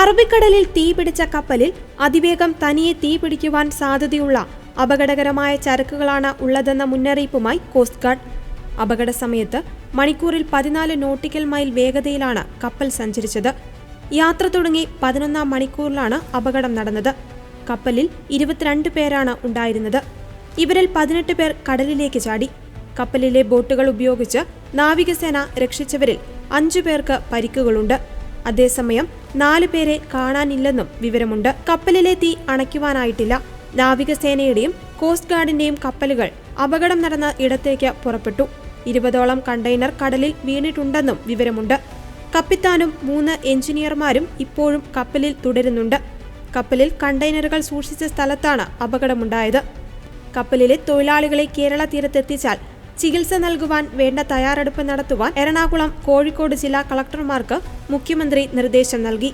അറബിക്കടലിൽ തീപിടിച്ച കപ്പലിൽ അതിവേഗം തനിയെ തീപിടിക്കുവാൻ സാധ്യതയുള്ള അപകടകരമായ ചരക്കുകളാണ് ഉള്ളതെന്ന മുന്നറിയിപ്പുമായി കോസ്റ്റ് ഗാർഡ്. അപകട സമയത്ത് മണിക്കൂറിൽ പതിനാല് നോട്ടിക്കൽ മൈൽ വേഗതയിലാണ് കപ്പൽ സഞ്ചരിച്ചത്. യാത്ര തുടങ്ങി പതിനൊന്നാം മണിക്കൂറിലാണ് അപകടം നടന്നത്. കപ്പലിൽ ഇരുപത്തിരണ്ട് പേരാണ് ഉണ്ടായിരുന്നത്. ഇവരിൽ പതിനെട്ട് പേർ കടലിലേക്ക് ചാടി. കപ്പലിലെ ബോട്ടുകൾ ഉപയോഗിച്ച് നാവികസേന രക്ഷിച്ചവരിൽ അഞ്ചു പേർക്ക് പരിക്കുകളുണ്ട്. അതേസമയം നാല് പേരെ കാണാനില്ലെന്നും വിവരമുണ്ട്. കപ്പലിലെ തീ അണയ്ക്കുവാനായിട്ടില്ല. നാവികസേനയുടെയും കോസ്റ്റ് ഗാർഡിന്റെയും കപ്പലുകൾ അപകടം നടന്ന ഇടത്തേക്ക് പുറപ്പെട്ടു. ഇരുപതോളം കണ്ടെയ്നർ കടലിൽ വീണിട്ടുണ്ടെന്നും വിവരമുണ്ട്. കപ്പിത്താനും മൂന്ന് എഞ്ചിനീയർമാരും ഇപ്പോഴും കപ്പലിൽ തുടരുന്നുണ്ട്. കപ്പലിൽ കണ്ടെയ്നറുകൾ സൂക്ഷിച്ച സ്ഥലത്താണ് അപകടമുണ്ടായത്. കപ്പലിലെ തൊഴിലാളികളെ കേരള തീരത്തെത്തിച്ചാൽ ചികിത്സ നൽകുവാൻ വേണ്ട തയ്യാറെടുപ്പ് നടത്തുവാൻ എറണാകുളം കോഴിക്കോട് ജില്ലാ കളക്ടർമാർക്ക് മുഖ്യമന്ത്രി നിർദ്ദേശം നൽകി.